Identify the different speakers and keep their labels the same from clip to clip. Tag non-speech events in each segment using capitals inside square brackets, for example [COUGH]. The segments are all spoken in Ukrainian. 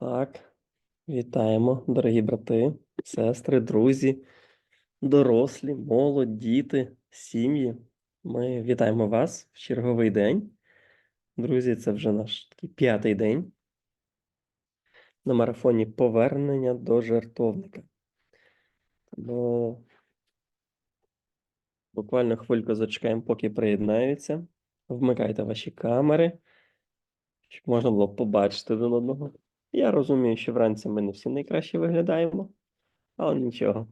Speaker 1: Так, вітаємо, дорогі брати, сестри, друзі, дорослі, молодь, діти, сім'ї. Ми вітаємо вас в черговий день. Друзі, це вже наш такий п'ятий день на марафоні повернення до жертовника. Тому буквально хвильку зачекаємо, поки приєднаються. Вмикайте ваші камери, щоб можна було побачити один одного. Я розумію, що вранці ми не всі найкраще виглядаємо, але нічого.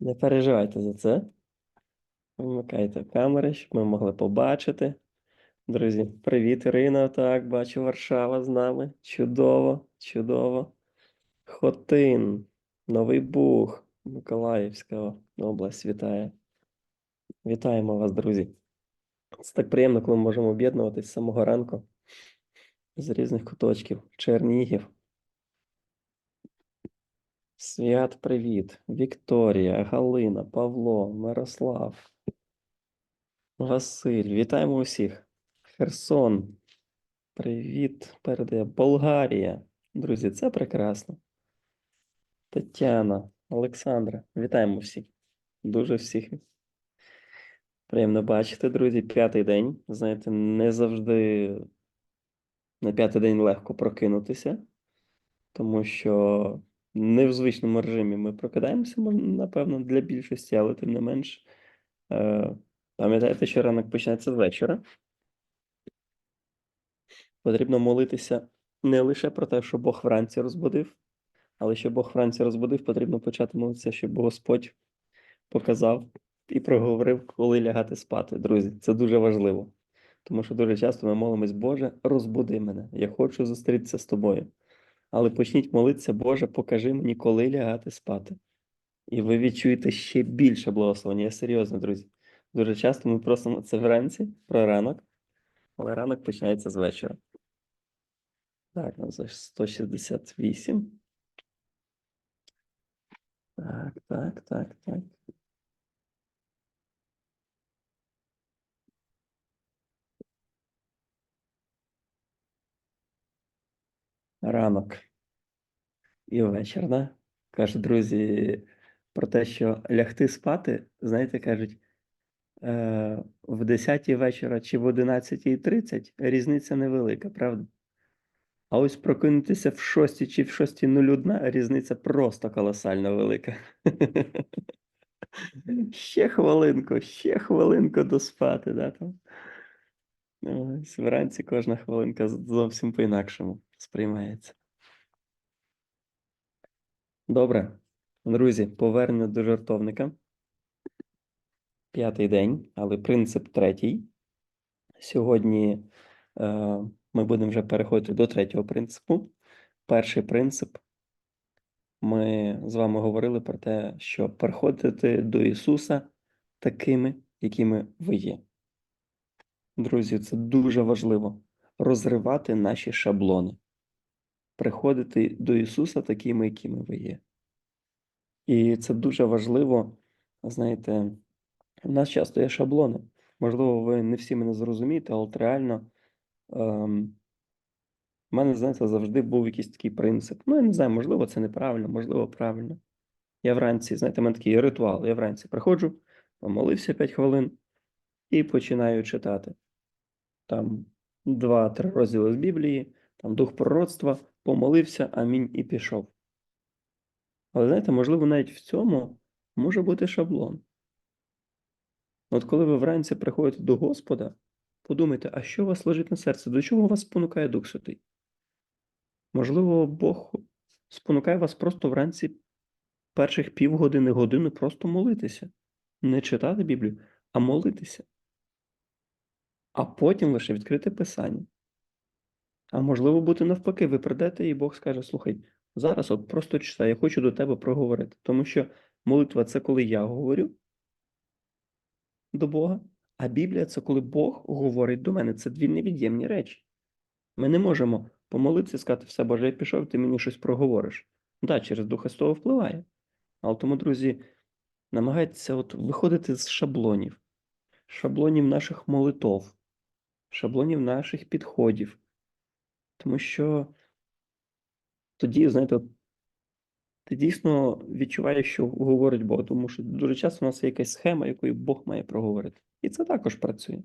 Speaker 1: Не переживайте за це. Вмикайте камери, щоб ми могли побачити. Друзі, привіт, Ірина. Так, бачу Варшава з нами. Чудово, чудово. Хотин, Новий Буг, Миколаївська область вітає. Вітаємо вас, друзі. Це так приємно, коли ми можемо об'єднуватись з самого ранку з різних куточків. Чернігів. Свят, привіт. Вікторія, Галина, Павло, Мирослав, Василь. Вітаємо усіх. Херсон. Привіт. Передає Болгарія. Друзі, це прекрасно. Тетяна, Олександра. Вітаємо всіх. Дуже всіх. Приємно бачити, друзі. П'ятий день. Знаєте, не завжди на п'ятий день легко прокинутися, тому що не в звичному режимі ми прокидаємося, напевно, для більшості, але тим не менш, е, пам'ятайте, що ранок починається з вечора. Потрібно молитися не лише про те, що Бог вранці розбудив, але що Бог вранці розбудив, потрібно почати молитися, щоб Господь показав і проговорив, коли лягати спати. Друзі, це дуже важливо. Тому що дуже часто ми молимось, Боже, розбуди мене. Я хочу зустрітися з тобою. Але почніть молитися, Боже, покажи мені, коли лягати спати. І ви відчуєте ще більше благословення. Я серйозно, друзі. Дуже часто ми просимо це вранці про ранок, але ранок починається з вечора. Так, ну це 168. Так, так, так, так. Ранок і вечір, да? Кажуть, друзі, про те, що лягти спати, знаєте, кажуть, е, в 10 вечора чи в 11.30 різниця невелика, правда? А ось прокинутися в 6 чи в 6.01 різниця просто колосально велика. [LAUGHS] Ще хвилинку, ще хвилинку доспати, да, там. Ось вранці кожна хвилинка зовсім по-інакшому сприймається. Добре, друзі, повернення до жартовника. П'ятий день, але принцип третій. Сьогодні е, ми будемо вже переходити до третього принципу. Перший принцип. Ми з вами говорили про те, що приходити до Ісуса такими, якими ви є. Друзі, це дуже важливо розривати наші шаблони, приходити до Ісуса такими, якими ви є. І це дуже важливо, знаєте, у нас часто є шаблони. Можливо, ви не всі мене зрозумієте, але реально ем, в мене, знаєте, завжди був якийсь такий принцип. Ну, я не знаю, можливо, це неправильно, можливо, правильно. Я вранці, знаєте, в мене такий ритуал. Я вранці приходжу, помолився 5 хвилин і починаю читати. Там два-три розділи з Біблії, там дух пророцтва, помолився, амінь, і пішов. Але знаєте, можливо, навіть в цьому може бути шаблон. От коли ви вранці приходите до Господа, подумайте, а що у вас лежить на серці? До чого вас спонукає Дух Святий? Можливо, Бог спонукає вас просто вранці перших півгодини, години просто молитися. Не читати Біблію, а молитися. А потім лише відкрити Писання. А можливо бути навпаки, ви прийдете, і Бог скаже: слухай, зараз от просто читай, я хочу до тебе проговорити. Тому що молитва це коли я говорю до Бога, а Біблія це коли Бог говорить до мене. Це дві невід'ємні речі. Ми не можемо помолитися і сказати, все, Боже, я пішов, ти мені щось проговориш. Так, через Духа Святого впливає. Але тому, друзі, намагайтеся от виходити з шаблонів, шаблонів наших молитов, шаблонів наших підходів. Тому що тоді, знаєте, ти дійсно відчуваєш, що говорить Бог, тому що дуже часто у нас є якась схема, якою Бог має проговорити. І це також працює.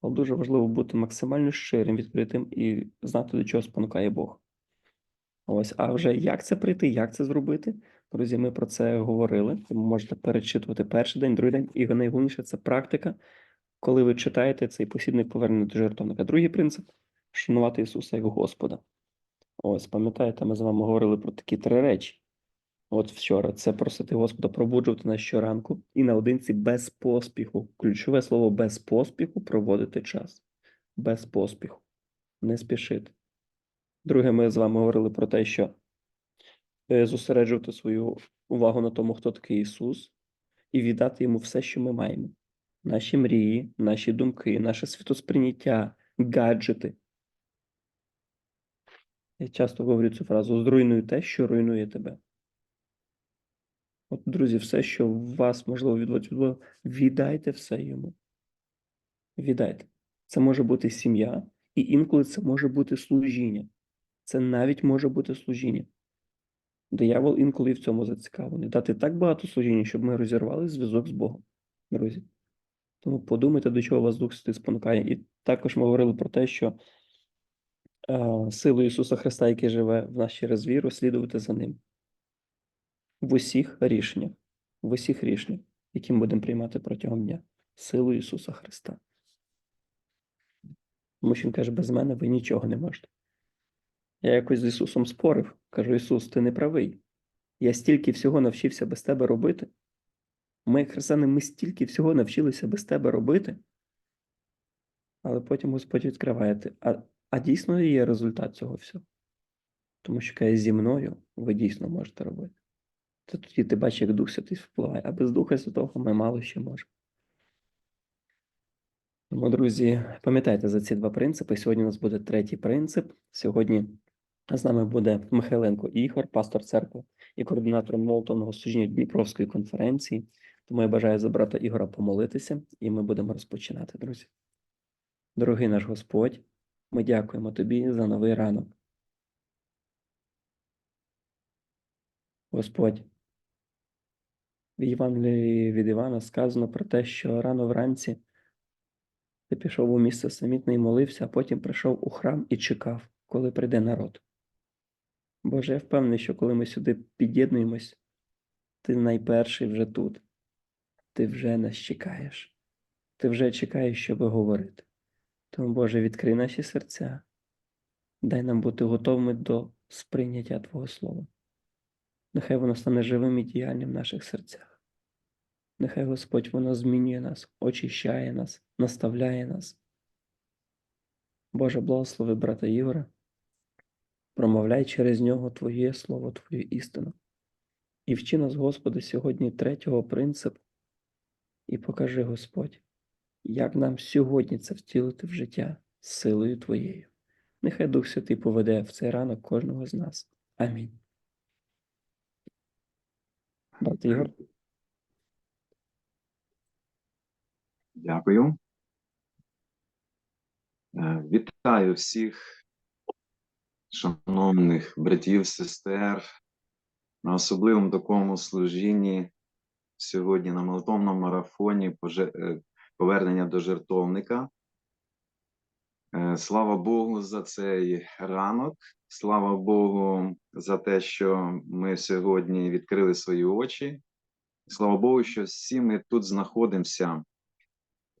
Speaker 1: Але дуже важливо бути максимально щирим, відкритим і знати, до чого спонукає Бог. Ось, а вже як це прийти, як це зробити? Друзі, ми про це говорили. Тому можете перечитувати перший день, другий день, і найголовніше це практика, коли ви читаєте цей посібник повернення до жертовника. Другий принцип шанувати Ісуса як Господа. Ось, пам'ятаєте, ми з вами говорили про такі три речі. От вчора це просити Господа пробуджувати нас щоранку і наодинці без поспіху. Ключове слово без поспіху проводити час. Без поспіху. Не спішити. Друге, ми з вами говорили про те, що е, зосереджувати свою увагу на тому, хто такий Ісус, і віддати йому все, що ми маємо. Наші мрії, наші думки, наше світосприйняття, гаджети. Я часто говорю цю фразу: зруйнуй те, що руйнує тебе. От, друзі, все, що в вас можливо відводить віддайте все йому. Віддайте. Це може бути сім'я, і інколи це може бути служіння. Це навіть може бути служіння. Диявол інколи в цьому зацікавлений. Дати так багато служіння, щоб ми розірвали зв'язок з Богом, друзі. Тому подумайте, до чого вас Дух Святий спонукає. І також ми говорили про те, що е, силою Ісуса Христа, який живе в нас через віру, слідувати за Ним. В усіх рішеннях, в усіх рішеннях, які ми будемо приймати протягом дня. Силою Ісуса Христа. Тому що Він каже, без мене ви нічого не можете. Я якось з Ісусом спорив. Кажу: Ісус, ти не правий. Я стільки всього навчився без тебе робити. Ми, християни, ми стільки всього навчилися без тебе робити. Але потім Господь відкриває, а, а дійсно є результат цього всього. Тому що каже, зі мною ви дійсно можете робити. То тоді ти бачиш, як Дух Святий впливає, а без Духа Святого ми мало що можемо. Тому, друзі, пам'ятайте за ці два принципи. Сьогодні у нас буде третій принцип. Сьогодні з нами буде Михайленко Ігор, пастор церкви і координатор молитовного служіння Дніпровської конференції. Тому я бажаю за брата Ігора помолитися, і ми будемо розпочинати, друзі. Дорогий наш Господь, ми дякуємо Тобі за новий ранок. Господь, в Євангелії від Івана сказано про те, що рано вранці ти пішов у місце самітне і молився, а потім прийшов у храм і чекав, коли прийде народ. Боже, я впевнений, що коли ми сюди під'єднуємось, ти найперший вже тут. Ти вже нас чекаєш. Ти вже чекаєш, щоб говорити. Тому, Боже, відкрий наші серця, дай нам бути готовими до сприйняття Твого Слова. Нехай воно стане живим і діяльним в наших серцях. Нехай Господь воно змінює нас, очищає нас, наставляє нас. Боже, благослови брата Ігора, промовляй через нього Твоє Слово, Твою істину. І вчи нас, Господи, сьогодні третього принципу, і покажи, Господь, як нам сьогодні це втілити в життя силою Твоєю. Нехай Дух Святий поведе в цей ранок кожного з нас. Амінь. Брат Ігор.
Speaker 2: Дякую. Е, Вітаю всіх шановних братів, сестер на особливому такому служінні сьогодні на молитовному марафоні е, повернення до жертовника. Е, Слава Богу за цей ранок. Слава Богу за те, що ми сьогодні відкрили свої очі. Слава Богу, що всі ми тут знаходимося.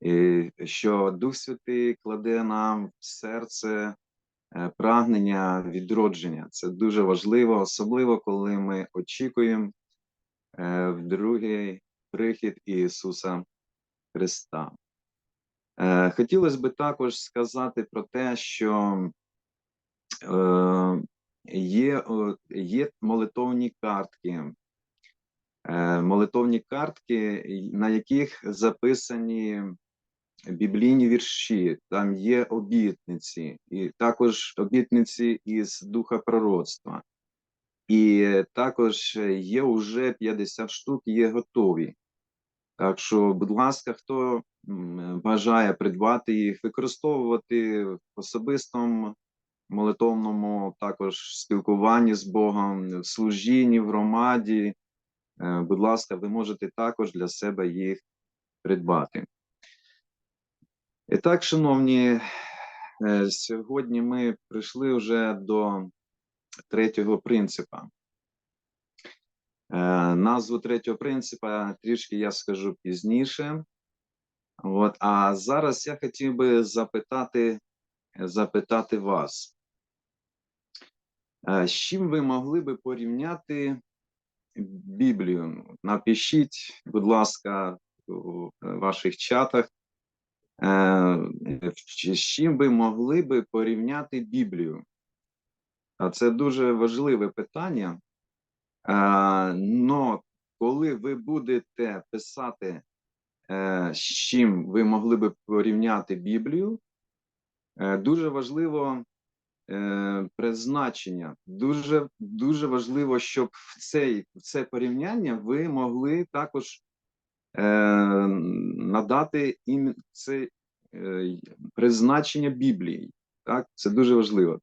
Speaker 2: І що Дух Святий кладе нам в серце е, прагнення відродження. Це дуже важливо, особливо коли ми очікуємо в другий прихід Ісуса Христа. Е, Хотілося б також сказати про те, що е, є, є молитовні картки, е, молитовні картки, на яких записані біблійні вірші, там є обітниці, і також обітниці із духа пророцтва. І також є вже 50 штук, є готові. Так що, будь ласка, хто бажає придбати їх, використовувати в особистому молитовному також спілкуванні з Богом, в служінні, в громаді. Е, Будь ласка, ви можете також для себе їх придбати. І так, шановні, е, сьогодні ми прийшли вже до третього принципа. Е, Назву третього принципа трішки я скажу пізніше. От, а зараз я хотів би запитати, запитати вас, е, з чим ви могли би порівняти Біблію? Напишіть, будь ласка, у ваших чатах, е, з чим ви могли би порівняти Біблію? Це дуже важливе питання. Но коли ви будете писати, е, з чим ви могли би порівняти Біблію, е, дуже важливо е, призначення. Дуже, дуже важливо, щоб в, цей, в це порівняння ви могли також надати це призначення Біблії. Так? Це дуже важливо.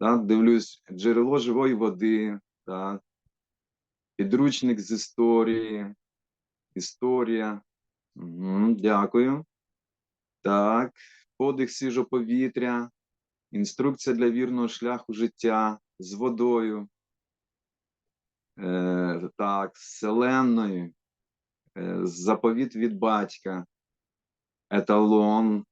Speaker 2: Так? Дивлюсь, джерело живої води, так? підручник з історії, історія. Угу, дякую. Так, подих свіжого повітря, інструкція для вірного шляху життя з водою. Е, так, з селенною, е, заповіт від батька, еталон,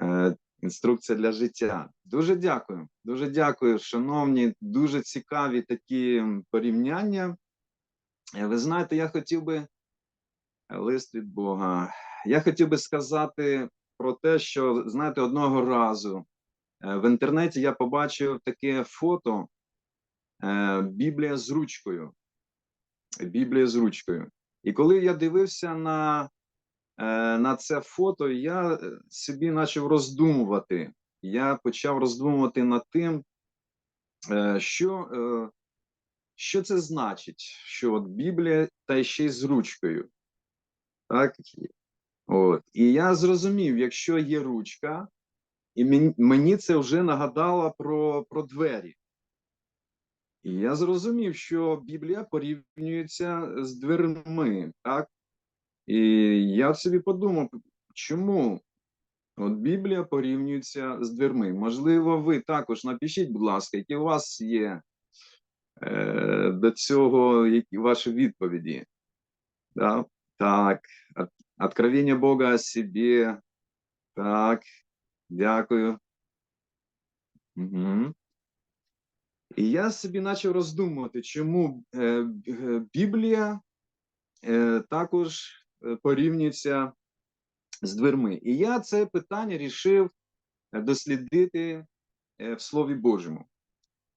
Speaker 2: е, інструкція для життя. Дуже дякую. Дуже дякую, шановні, дуже цікаві такі порівняння. Е, Ви знаєте, я хотів би е, лист від Бога. Я хотів би сказати про те, що знаєте, одного разу е, в інтернеті я побачив таке фото Біблія з ручкою. Біблія з ручкою. І коли я дивився на на це фото, я е, собі почав роздумувати. Я почав роздумувати над тим, е, що, е, що це значить, що от Біблія та ще й з ручкою. Так? От. І я зрозумів, якщо є ручка, і мені це вже нагадало про, про двері. І я зрозумів, що Біблія порівнюється з дверми, так? І я собі подумав, чому от Біблія порівнюється з дверми? Можливо, ви також напишіть, будь ласка, які у вас є е, до цього які ваші відповіді. Да? Так, От- откровення Бога о себе. Так, дякую. Угу. І я собі почав роздумувати, чому е, Біблія е, також порівнюється з дверми. І я це питання рішив е, дослідити е, в Слові Божому.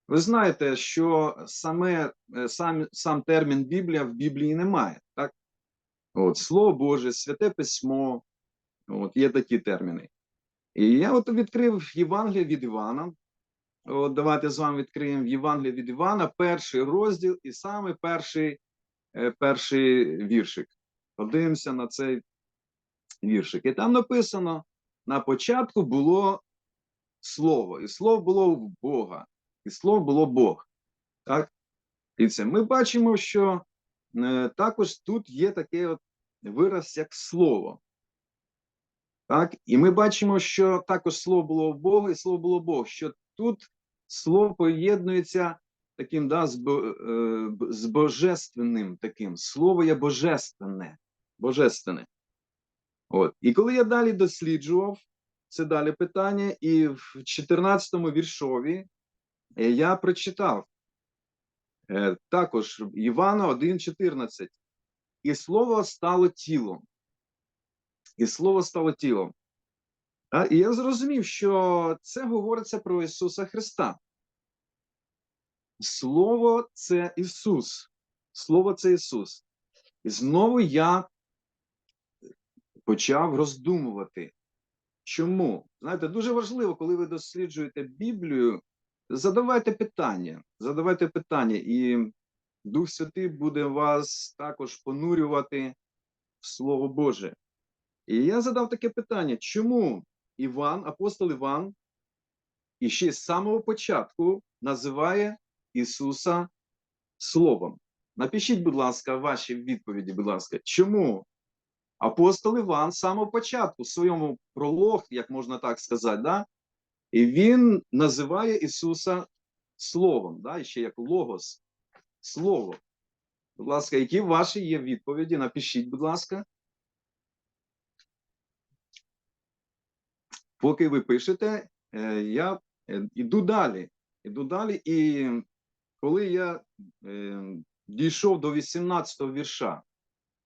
Speaker 2: Ви знаєте, що саме, е, сам, сам термін Біблія в Біблії немає. Так? От, Слово Боже, Святе Письмо, от, є такі терміни. І я от відкрив Євангеліє від Івана. От давайте з вами відкриємо Євангеліє від Івана, перший розділ і саме перший, е, перший віршик. Подивимося на цей віршик. І там написано: на початку було слово, і слово було в Бога, і слово було Бог. Так? І це ми бачимо, що е, також тут є такий от вираз, як слово. Так? І ми бачимо, що також слово було в Бога, і слово було Бог. Що тут слово поєднується таким да, з, е, божественним таким. Слово є божественне. Божественне. От. І коли я далі досліджував, це далі питання, і в 14-му віршові е, я прочитав е, також Івана 1,14. І слово стало тілом. І слово стало тілом. А, і я зрозумів, що це говориться про Ісуса Христа. Слово це Ісус. Слово це Ісус. І знову я почав роздумувати. Чому? Знаєте, дуже важливо, коли ви досліджуєте Біблію, задавайте питання. Задавайте питання, і Дух Святий буде вас також понурювати в Слово Боже. І я задав таке питання: чому Іван, апостол Іван, і ще з самого початку називає Ісуса Словом. Напишіть, будь ласка, ваші відповіді, будь ласка, чому апостол Іван з самого початку в своєму пролог, як можна так сказати, да? і він називає Ісуса Словом, да? ще як Логос, Слово. Будь ласка, які ваші є відповіді? Напишіть, будь ласка. Поки ви пишете, е, я е, іду далі. Іду далі, і коли я е, дійшов до 18-го вірша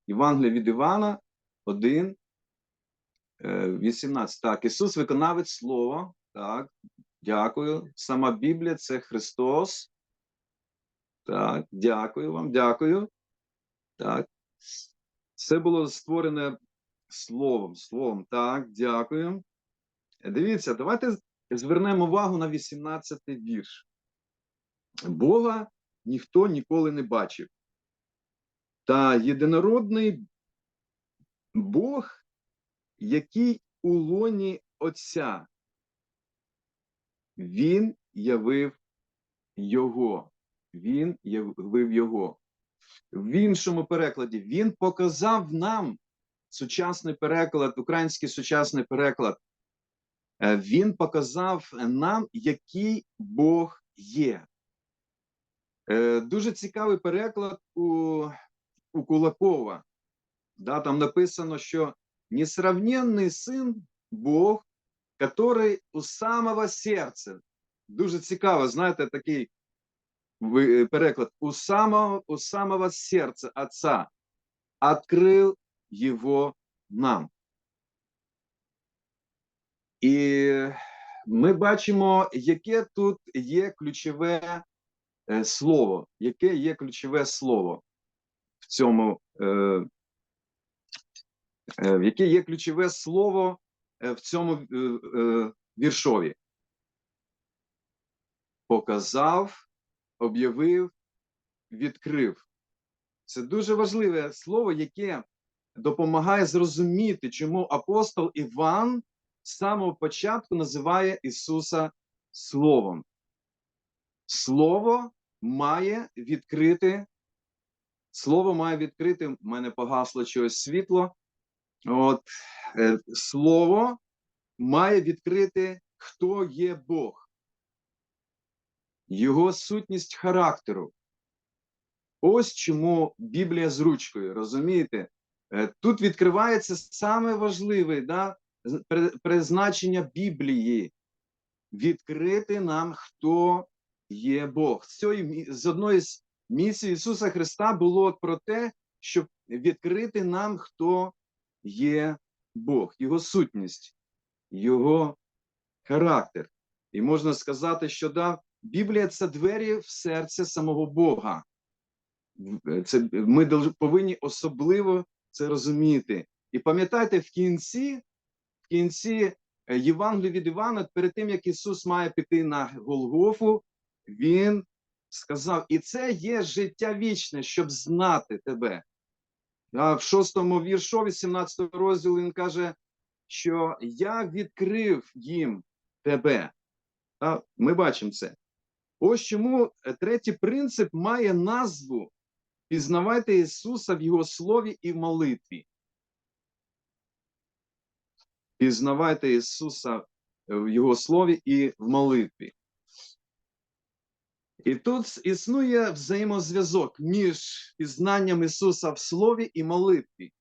Speaker 2: Євангелія від Івана 1, е, 18. Так, Ісус виконавець Слова. Так, дякую. Сама Біблія це Христос. Так, дякую вам, дякую. Так. Все було створене словом. Словом. Так, дякую. Дивіться, давайте звернемо увагу на 18-й вірш. Бога ніхто ніколи не бачив. Та єдинородний Бог, який у лоні Отця, Він явив Його. Він явив Його. В іншому перекладі Він показав нам сучасний переклад, український сучасний переклад. Е, Він показав нам, який Бог є. Е, Дуже цікавий переклад у, у Кулакова. Да, там написано, що несравненний син Бог, который у самого серця. Дуже цікаво, знаєте, такий переклад. У самого, у самого серця Отца открыл его нам. І ми бачимо, яке тут є ключове е, слово, яке є ключове слово в цьому, е, е, яке є ключове слово е, в цьому е, е, віршові. Показав, об'явив, відкрив. Це дуже важливе слово, яке допомагає зрозуміти, чому апостол Іван з самого початку називає Ісуса Словом. Слово має відкрити, слово має відкрити, в мене погасло чогось світло. От, е, слово має відкрити, хто є Бог, його сутність характеру. Ось чому Біблія з ручкою, розумієте? Е, Тут відкривається саме важливе да, призначення Біблії відкрити нам, хто є Бог. З, одної з місій Ісуса Христа було про те, щоб відкрити нам, хто є Бог, Його сутність, Його характер. І можна сказати, що да, Біблія це двері в серце самого Бога. Це, ми повинні особливо це розуміти. І пам'ятайте, в кінці, в кінці е, Євангелія від Івана, перед тим як Ісус має піти на Голгофу, Він сказав: і це є життя вічне, щоб знати тебе. В шостому віршу, 18 розділу, він каже, що я відкрив їм тебе. Ми бачимо це. Ось чому третій принцип має назву Пізнавайте Ісуса в Його слові і в молитві. Пізнавайте Ісуса в Його слові і в молитві. І тут існує взаємозв'язок між пізнанням Ісуса в слові і молитві.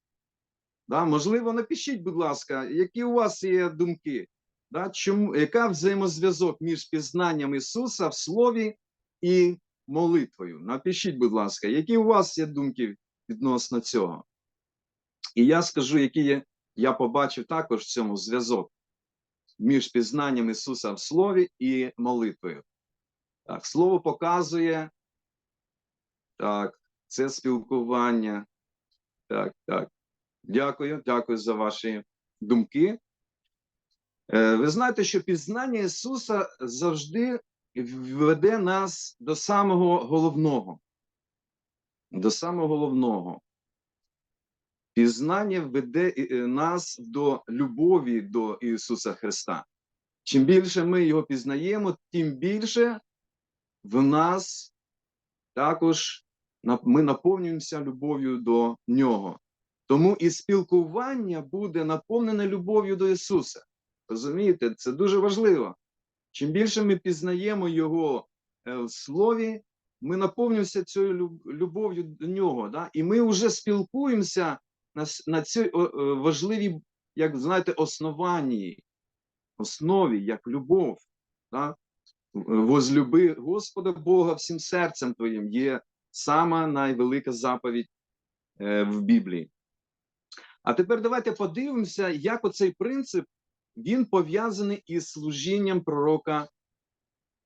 Speaker 2: Да, можливо, напишіть, будь ласка, які у вас є думки? Да, чому, яка взаємозв'язок між пізнанням Ісуса в слові і молитвою? Напишіть, будь ласка, які у вас є думки відносно цього? І я скажу, які є, я побачив також в цьому зв'язок між пізнанням Ісуса в слові і молитвою. Так, слово показує, так, це спілкування. Так, так. Дякую, дякую за ваші думки. Е, Ви знаєте, що пізнання Ісуса завжди веде нас до самого головного. До самого головного. Пізнання веде е, нас до любові до Ісуса Христа. Чим більше ми його пізнаємо, тим більше в нас також ми наповнюємося любов'ю до нього. Тому і спілкування буде наповнене любов'ю до Ісуса. Розумієте, це дуже важливо. Чим більше ми пізнаємо Його е, в Слові, ми наповнюємося цією любов'ю до нього. Да? І ми вже спілкуємося на, на цій е, важливій, як знаєте, основанні, основі, як любов. Да? Возлюби Господа Бога всім серцем твоїм є сама найвелика заповідь е, в Біблії. А тепер давайте подивимося, як оцей принцип він пов'язаний із служінням пророка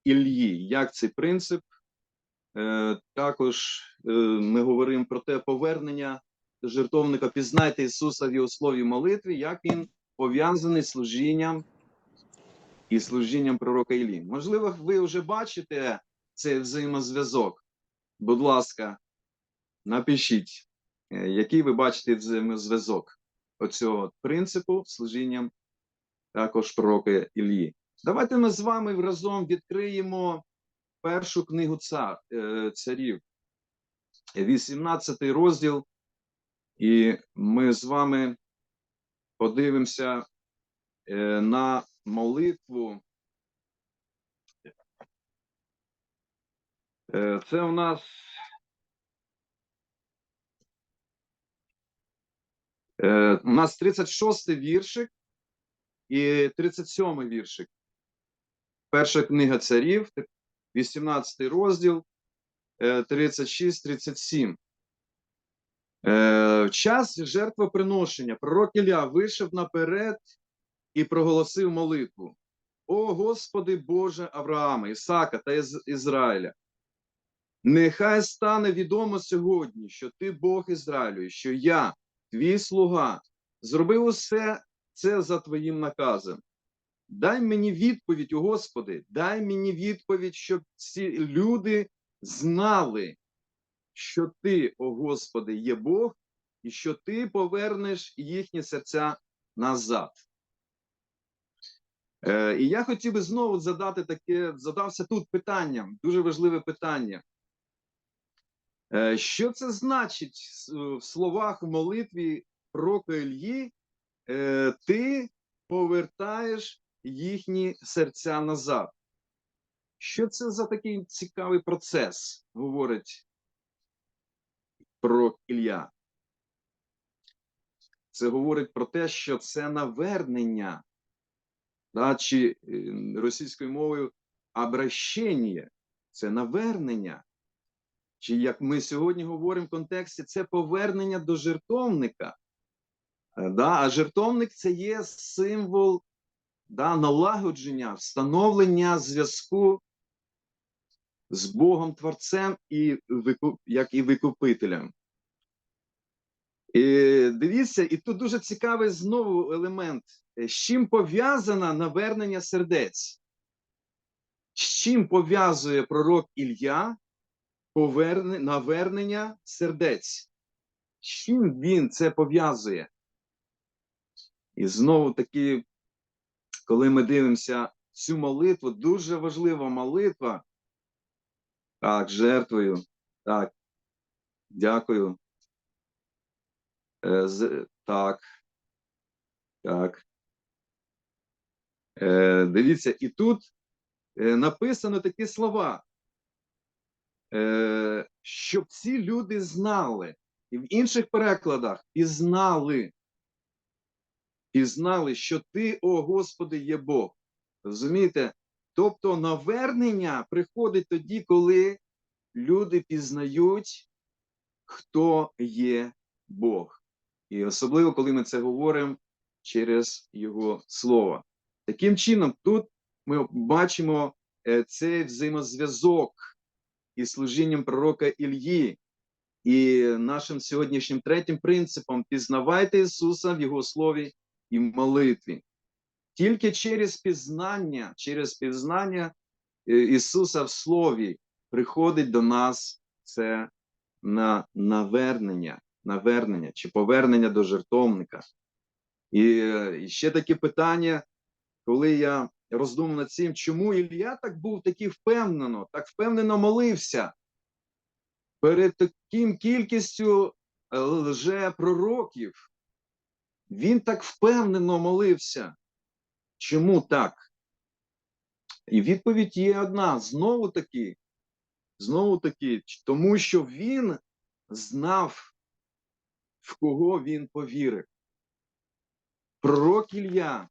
Speaker 2: Іллі. Як цей принцип? Е, також е, ми говоримо про те повернення жертовника, пізнайте Ісуса в його слові молитві, як він пов'язаний з служінням і служінням пророка Іллі. Можливо, ви вже бачите цей взаємозв'язок. Будь ласка, напишіть, е, який ви бачите взаємозв'язок оцього принципу служінням також пророка Іллі. Давайте ми з вами разом відкриємо першу книгу цар, е, царів, 18 розділ, і ми з вами подивимося е, на молитву. Е, Це у нас е, у нас 36 віршик і 37 віршик. Перша книга царів, 18 розділ, е, 36-37. Е, В час жертвоприношення пророк Ілля вийшов наперед і проголосив молитву. О Господи Боже Авраама, Ісака та Із- Ізраїля. Нехай стане відомо сьогодні, що ти Бог Ізраїлю, що я, твій слуга, зробив усе це за твоїм наказом. Дай мені відповідь, о Господи, дай мені відповідь, щоб ці люди знали, що ти, о Господи, є Бог, і що ти повернеш їхні серця назад. Е, і я хотів би знову задати таке, задався тут питанням, дуже важливе питання. Е, що це значить в словах в молитві пророка Ільї? Е, ти повертаєш їхні серця назад. Що це за такий цікавий процес, говорить пророк Ілля? Це говорить про те, що це навернення, да, чи е, російською мовою обращення, це навернення. Чи як ми сьогодні говоримо в контексті, це повернення до жертовника. Е, Да? А жертовник це є символ да, налагодження, встановлення зв'язку з Богом Творцем і як і викупителем. Дивіться, і тут дуже цікавий знову елемент. Е, З чим пов'язане навернення сердець? З чим пов'язує пророк Ілля поверне, навернення сердець? З чим він це пов'язує? І знову таки, коли ми дивимося цю молитву, дуже важлива молитва. Так, жертвою. Так. Дякую. Е, з, так. Так. Е, дивіться, і тут е, написано такі слова. Е, щоб ці люди знали, і в інших перекладах пізнали, пізнали, що ти, о Господи, є Бог. Розумієте? Тобто навернення приходить тоді, коли люди пізнають, хто є Бог. І особливо, коли ми це говоримо через Його Слово. Таким чином, тут ми бачимо е, цей взаємозв'язок із служінням пророка Ільї. І нашим сьогоднішнім третім принципом пізнавайте Ісуса в Його слові і молитві. Тільки через пізнання, через пізнання е, Ісуса в Слові приходить до нас це на навернення, навернення чи повернення до жертовника. І, і ще таке питання, коли я роздумав над цим, чому Ілля так був такий впевнено, так впевнено молився перед таким кількістю е, лжепророків. Він так впевнено молився. Чому так? І відповідь є одна: знову таки, знову таки, тому що він знав, в кого він повірив. Пророк Ілля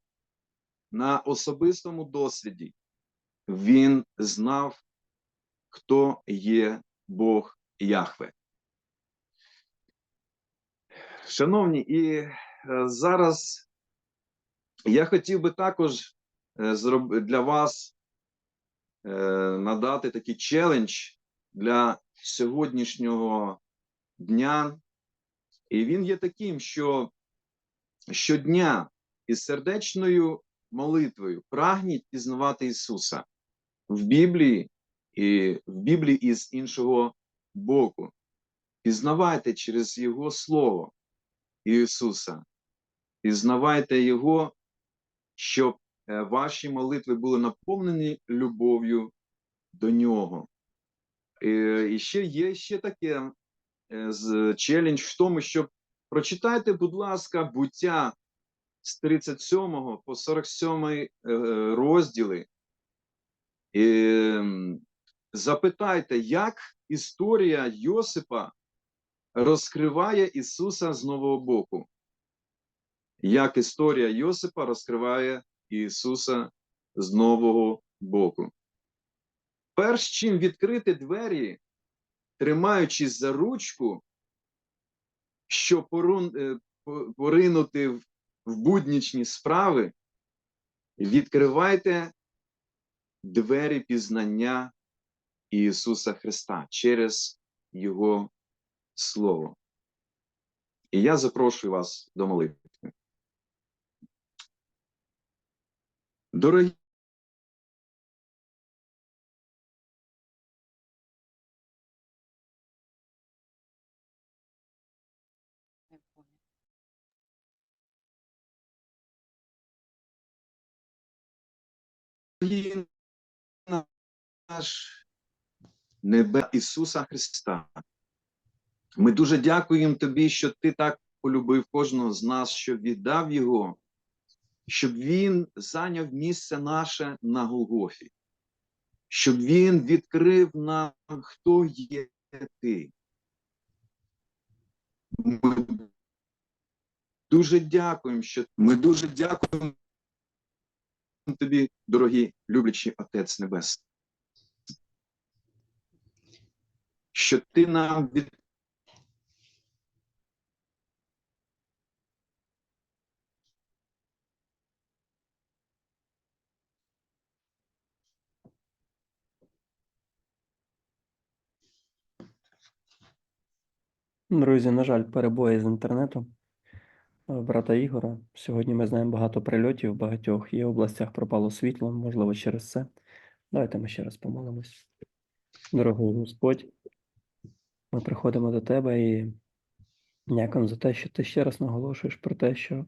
Speaker 2: на особистому досвіді він знав, хто є Бог Яхве. Шановні, і е, зараз я хотів би також е, для вас е, надати такий челендж для сьогоднішнього дня. І він є таким, що щодня із сердечною молитвою прагніть пізнавати Ісуса в Біблії і в Біблії і з іншого боку. Пізнавайте через Його Слово Ісуса. Пізнавайте Його, щоб е, ваші молитви були наповнені любов'ю до Нього. Е, І ще є ще таке челендж в тому, щоб прочитайте, будь ласка, буття з 37 по 47 е, розділи. І запитайте, як історія Йосипа розкриває Ісуса з нового боку. Як історія Йосипа розкриває Ісуса з нового боку. Перш чим відкрити двері, тримаючись за ручку, що е, по- поринути в буднічні справи, відкривайте двері пізнання Ісуса Христа через Його Слово. І я запрошую вас до молитви. Дорогі наш небе Ісуса Христа. Ми дуже дякуємо Тобі, що Ти так полюбив кожного з нас, що віддав Його, щоб Він зайняв місце наше на Голгофі, щоб Він відкрив нам, хто є Ти. Ми дуже дякуємо, що ми дуже дякуємо тобі, дорогий люблячий Отець Небесний. Що ти нам від
Speaker 1: Друзі, на жаль, перебої з інтернетом. Е, Брата Ігора. Сьогодні ми знаємо багато прильотів в багатьох є областях пропало світло, можливо, через це. Давайте ми ще раз помолимось. Дорогий Господь, ми приходимо до Тебе і дякуємо за те, що ти ще раз наголошуєш про те, що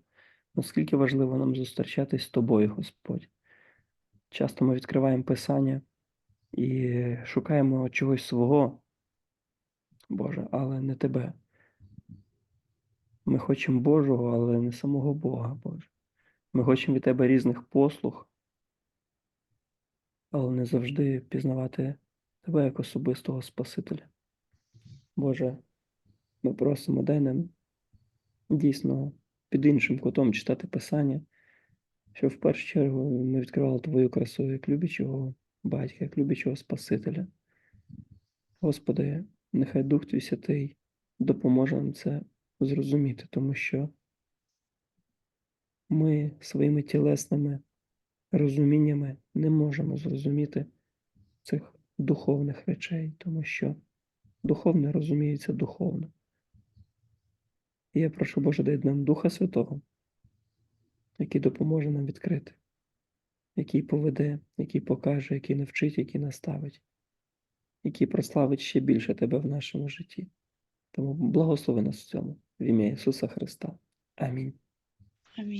Speaker 1: наскільки важливо нам зустрічатись з Тобою, Господь. Часто ми відкриваємо Писання і шукаємо чогось свого, Боже, але не Тебе. Ми хочемо Божого, але не самого Бога, Боже. Ми хочемо від Тебе різних послуг, але не завжди пізнавати Тебе як особистого Спасителя. Боже, ми просимо, дай нам дійсно під іншим кутом читати Писання, щоб в першу чергу ми відкривали Твою красу як любячого батька, як любячого Спасителя. Господи, нехай Дух Твій Святий допоможе нам це зрозуміти, тому що ми своїми тілесними розуміннями не можемо зрозуміти цих духовних речей, тому що духовне розуміється духовно. І я прошу Боже, дай нам Духа Святого, який допоможе нам відкрити, який поведе, який покаже, який навчить, який наставить, який прославить ще більше Тебе в нашому житті. Тому благослови нас в цьому в ім'я Ісуса Христа. Амінь.